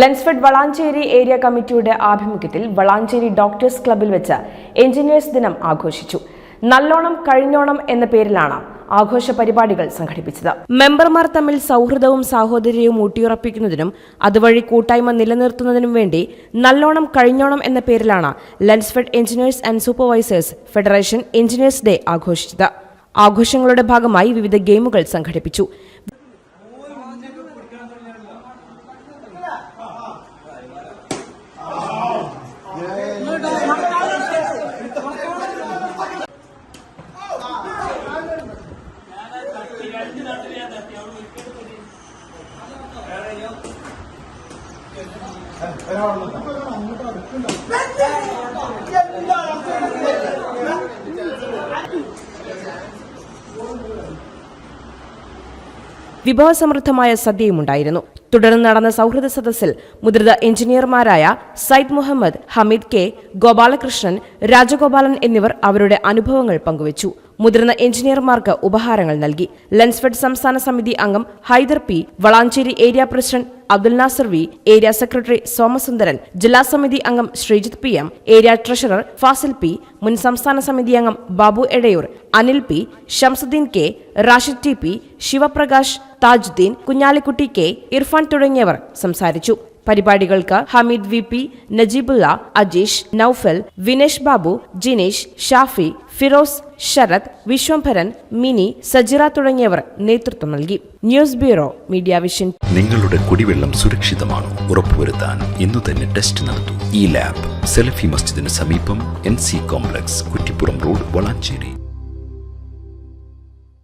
Lensfed Valanchery area കമ്മിറ്റിയുടെ ആഭിമുഖ്യത്തിൽ Valanchery doctors ക്ലബ്ബിൽ വെച്ച് എഞ്ചിനീയേഴ്സ് ദിനം ആഘോഷിച്ചു. നല്ലോണം കഴിഞ്ഞോണം എന്ന പേരിലാണ് ആഘോഷ പരിപാടികൾ സംഘടിപ്പിച്ചത്. മെമ്പർമാർ തമ്മിൽ സൗഹൃദവും സാഹോദര്യവും ഊട്ടിയുറപ്പിക്കുന്നതിനും അതുവഴി കൂട്ടായ്മ നിലനിർത്തുന്നതിനും വേണ്ടി നല്ലോണം കഴിഞ്ഞോണം എന്ന പേരിലാണ് LENSFED engineers and supervisors federation engineers day ആഘോഷിച്ചത്. ആഘോഷങ്ങളുടെ ഭാഗമായി വിവിധ ഗെയിമുകൾ സംഘടിപ്പിച്ചു. വിഭവസമൃദ്ധമായ സദ്യയുമുണ്ടായിരുന്നു തുടർന്ന് നടന്ന സൗഹൃദ സദസ്സിൽ മുതിർന്ന എഞ്ചിനീയർമാരായ സയ്യിദ് മുഹമ്മദ് ഹമീദ് കെ ഗോപാലകൃഷ്ണൻ രാജഗോപാലൻ എന്നിവർ അവരുടെ അനുഭവങ്ങൾ പങ്കുവച്ചു. മുതിർന്ന എഞ്ചിനീയർമാർക്ക് ഉപഹാരങ്ങൾ നൽകി. ലെൻസ്ഫെഡ് സംസ്ഥാന സമിതി അംഗം Haider P. Valanchery area president Abdul Nasar V. Area secretary Somasundaran ജില്ലാ സമിതി അംഗം Sreejith P. M. Area treasurer Fasil P. മുൻ സംസ്ഥാന സമിതി അംഗം Babu Edayur Anil P. Shamsuddin K. Rashid T. P. Sivaprakash Thajuddin Kunhalikutty K. Irfan തുടങ്ങിയവർ സംസാരിച്ചു. പരിപാടികൾക്ക് ഹമീദ് വി. പി. നജീബുള്ള അജീഷ് നൌഫൽ വിനേഷ് ബാബു ജിനേഷ് ഷാഫി ഫിറോസ് ശരത് വിശ്വംഭരൻ മിനി സജിറ തുടങ്ങിയവർ നേതൃത്വം നൽകി. News bureau media vision. നിങ്ങളുടെ കുടിവെള്ളം സുരക്ഷിതമാണോ? ഉറപ്പുവരുത്താൻ ഇന്നു തന്നെ ടെസ്റ്റ് നടത്തൂ. ഈ ലാബ് സെലഫി മസ്ജിദിന് സമീപം N C complex Kuttippuram road Valanchery.